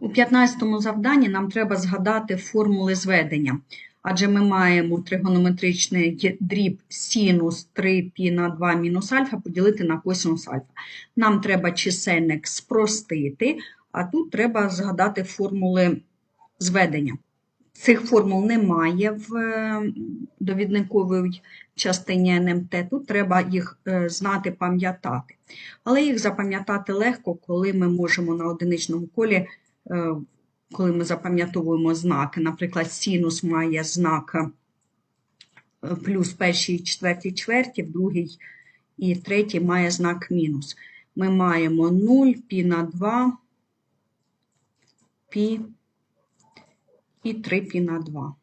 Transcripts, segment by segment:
У 15 завданні нам треба згадати формули зведення. Адже ми маємо тригонометричний дріб синус 3π на 2 мінус альфа поділити на косинус альфа. Нам треба чисельник спростити, а тут треба згадати формули зведення. Цих формул немає в е, довідниковій частині НМТ. Тут треба їх е, знати, пам'ятати. Але їх запам'ятати легко, коли ми можемо на одиничному колі, коли ми запам'ятовуємо знаки. Наприклад, синус має знак е, плюс першій четвертій чверті, в другій і третій має знак мінус. Ми маємо 0, пі на 2, пі і 3 пі на 2.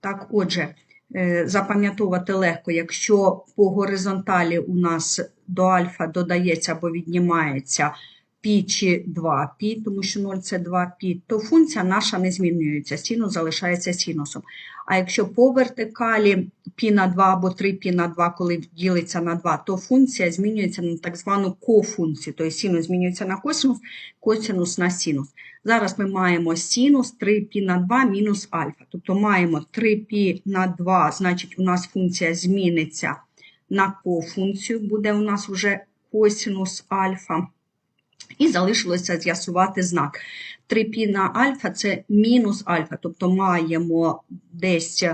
Так, отже, е, запам'ятовувати легко, якщо по горизонталі у нас до альфа додається або віднімається пі чи 2 пі, тому що 0 це 2 пі, то функція наша не змінюється, синус залишається синусом. А якщо по вертикалі пі на 2 або 3 пі на 2, коли ділиться на 2, то функція змінюється на так звану кофункцію, тобто синус змінюється на косинус, косинус на синус. Зараз ми маємо синус 3 пі на 2 мінус альфа. Тобто маємо 3 пі на 2, значить у нас функція зміниться на кофункцію, буде у нас вже косинус альфа. І залишилося з'ясувати знак. 3π на альфа це мінус альфа, тобто маємо десь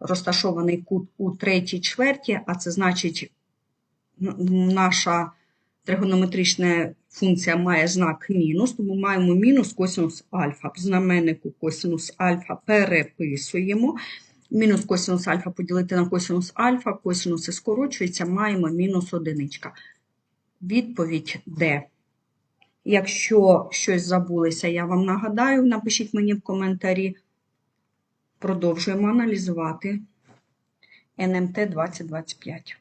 розташований кут у третій чверті, а це значить, наша тригонометрична функція має знак мінус, тому маємо мінус косинус альфа. В знаменнику косинус альфа переписуємо. Мінус косинус альфа поділити на косинус альфа, косинуси скорочуються, маємо мінус одиничка. Відповідь Д. Якщо щось забулося, я вам нагадаю, напишіть мені в коментарі. Продовжуємо аналізувати НМТ 2025.